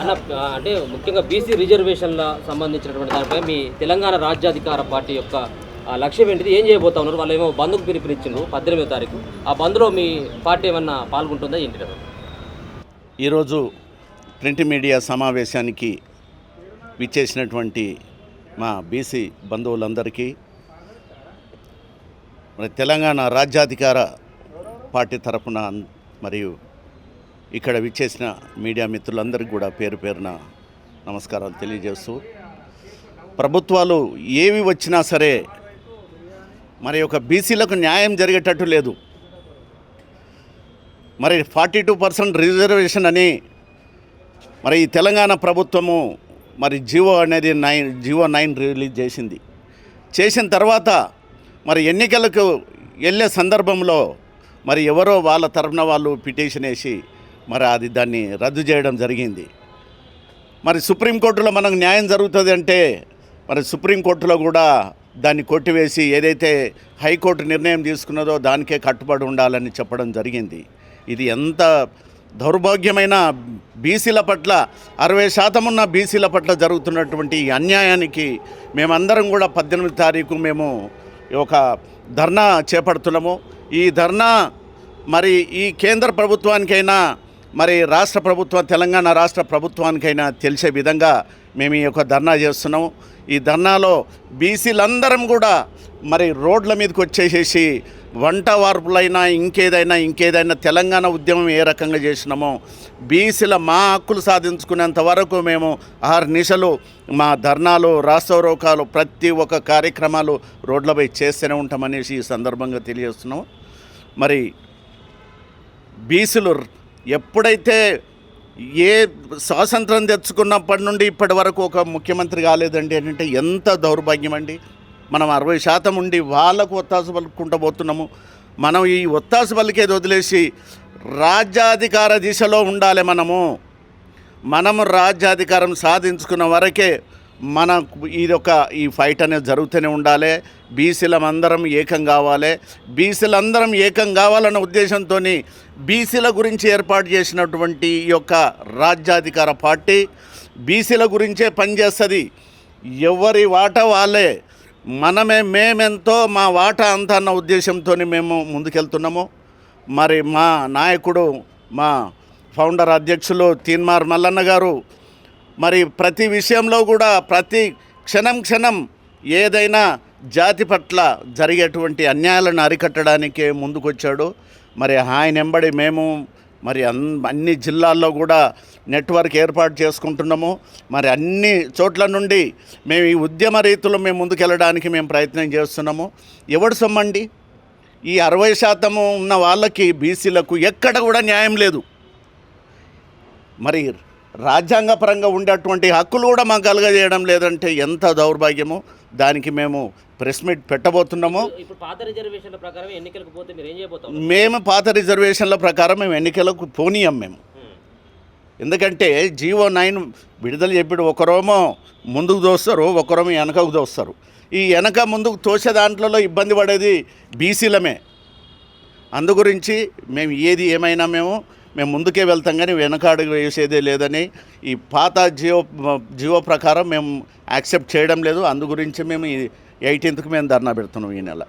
అన్న అంటే ముఖ్యంగా బీసీ రిజర్వేషన్ల సంబంధించినటువంటి దానిపై మీ తెలంగాణ రాజ్యాధికార పార్టీ యొక్క లక్ష్యం ఏంటిది? ఏం చేయబోతా ఉన్నారు? వాళ్ళు ఏమో బంద్కు పిలుపునిచ్చిండ్రు పద్దెనిమిదో తారీఖు. ఆ బంద్లో మీ పార్టీ ఏమన్నా పాల్గొంటుందా ఏంటి కదా ఈరోజు ప్రింట్ మీడియా సమావేశానికి విచ్చేసినటువంటి మా బీసీ బంధువులందరికీ మరి తెలంగాణ రాజ్యాధికార పార్టీ తరఫున మరియు ఇక్కడ విచ్చేసిన మీడియా మిత్రులందరికీ కూడా పేరు పేరున నమస్కారాలు తెలియజేస్తూ ప్రభుత్వాలు ఏవి వచ్చినా సరే మరి ఒక బీసీలకు న్యాయం జరిగేటట్టు లేదు. మరి ఫార్టీ టూ పర్సెంట్ రిజర్వేషన్ అని మరి ఈ తెలంగాణ ప్రభుత్వము మరి జివో అనేది నైన్ జివో నైన్ రిలీజ్ చేసింది. చేసిన తర్వాత మరి ఎన్నికలకు వెళ్ళే సందర్భంలో మరి ఎవరో వాళ్ళ తరఫున వాళ్ళు పిటిషన్ వేసి మరి అది దాన్ని రద్దు చేయడం జరిగింది. మరి సుప్రీంకోర్టులో మనకు న్యాయం జరుగుతుంది అంటే మరి సుప్రీంకోర్టులో కూడా దాన్ని కొట్టివేసి ఏదైతే హైకోర్టు నిర్ణయం తీసుకున్నదో దానికే కట్టుబడి ఉండాలని చెప్పడం జరిగింది. ఇది ఎంత దౌర్భాగ్యమైన బీసీల పట్ల అరవై శాతం ఉన్న బీసీల పట్ల జరుగుతున్నటువంటి ఈ అన్యాయానికి మేమందరం కూడా పద్దెనిమిది తారీఖు మేము ఒక ధర్నా చేపడుతున్నాము. ఈ ధర్నా మరి ఈ కేంద్ర ప్రభుత్వానికైనా మరి రాష్ట్ర ప్రభుత్వం తెలంగాణ రాష్ట్ర ప్రభుత్వానికైనా తెలిసే విధంగా మేము ఈ యొక్క ధర్నా చేస్తున్నాం. ఈ ధర్నాలో బీసీలందరం కూడా మరి రోడ్ల మీదకి వచ్చేసేసి వంట వార్పులైనా ఇంకేదైనా ఇంకేదైనా తెలంగాణ ఉద్యమం ఏ రకంగా చేసినామో బీసీల మా హక్కులు సాధించుకునేంత వరకు మేము ఆరు నిశలు మా ధర్నాలు రాస్తవరోకాలు ప్రతి ఒక్క కార్యక్రమాలు రోడ్లపై చేస్తూనే ఉంటామనేసి ఈ సందర్భంగా తెలియజేస్తున్నాం. మరి బీసీలు ఎప్పుడైతే ఏ స్వాతంత్రం తెచ్చుకున్నప్పటి నుండి ఇప్పటి వరకు ఒక ముఖ్యమంత్రి కాలేదండి ఏంటంటే అంటే ఎంత దౌర్భాగ్యం అండి. మనం అరవై శాతం ఉండి వాళ్ళకు ఒత్తాసు పలుకుంటూ పోతున్నాము. మనం ఈ ఒత్తాసు పలికేది వదిలేసి రాజ్యాధికార దిశలో ఉండాలి మనము. మనము రాజ్యాధికారం సాధించుకున్న వరకే మన ఇది ఒక ఈ ఫైట్ అనేది జరుగుతూనే ఉండాలి. బీసీలం అందరం ఏకం కావాలి. బీసీలందరం ఏకం కావాలన్న ఉద్దేశంతో బీసీల గురించి ఏర్పాటు చేసినటువంటి ఈ యొక్క రాజ్యాధికార పార్టీ బీసీల గురించే పనిచేస్తుంది. ఎవరి వాటా వాళ్ళే. మనమే మేమెంతో మా వాటా అంత అన్న ఉద్దేశంతో మేము ముందుకెళ్తున్నాము. మరి మా నాయకుడు మా ఫౌండర్ అధ్యక్షులు తీన్మార్ మల్లన్న గారు మరి ప్రతి విషయంలో కూడా ప్రతి క్షణం క్షణం ఏదైనా జాతి పట్ల జరిగేటువంటి అన్యాయాలను అరికట్టడానికే ముందుకొచ్చాడు. మరి ఆయన వెంబడి మేము మరి అన్ అన్ని జిల్లాల్లో కూడా నెట్వర్క్ ఏర్పాటు చేసుకుంటున్నాము. మరి అన్ని చోట్ల నుండి మేము ఈ ఉద్యమ రీతిలో మేము ముందుకెళ్ళడానికి మేము ప్రయత్నం చేస్తున్నాము. ఎవడు సొమ్మండి? ఈ అరవై శాతము ఉన్న వాళ్ళకి బీసీలకు ఎక్కడ కూడా న్యాయం లేదు. మరి రాజ్యాంగపరంగా ఉండేటువంటి హక్కులు కూడా మాకు కలగజేయడం లేదంటే ఎంత దౌర్భాగ్యమో. దానికి మేము ప్రెస్ మీట్ పెట్టబోతున్నాము. మేము పాత రిజర్వేషన్ల ప్రకారం మేము ఎన్నికలకు పోనీయం మేము. ఎందుకంటే జీవో నైన్ విడుదల చెప్పి ఒకరేమో ముందుకు దోస్తారు ఒకరేమో వెనకకు దోస్తారు. ఈ వెనక ముందుకు తోసే దాంట్లో ఇబ్బంది పడేది బీసీలమే. అందు గురించి మేము ఏది ఏమైనా మేము మేము ముందుకే వెళ్తాం కానీ వెనకాడుగు వేసేదే లేదని ఈ పాత జియో జియో ప్రకారం మేము యాక్సెప్ట్ చేయడం లేదు. అందు గురించి మేము ఈ ఎయిటీన్త్కి మేము ధర్నా పెడుతున్నాం ఈ నెల.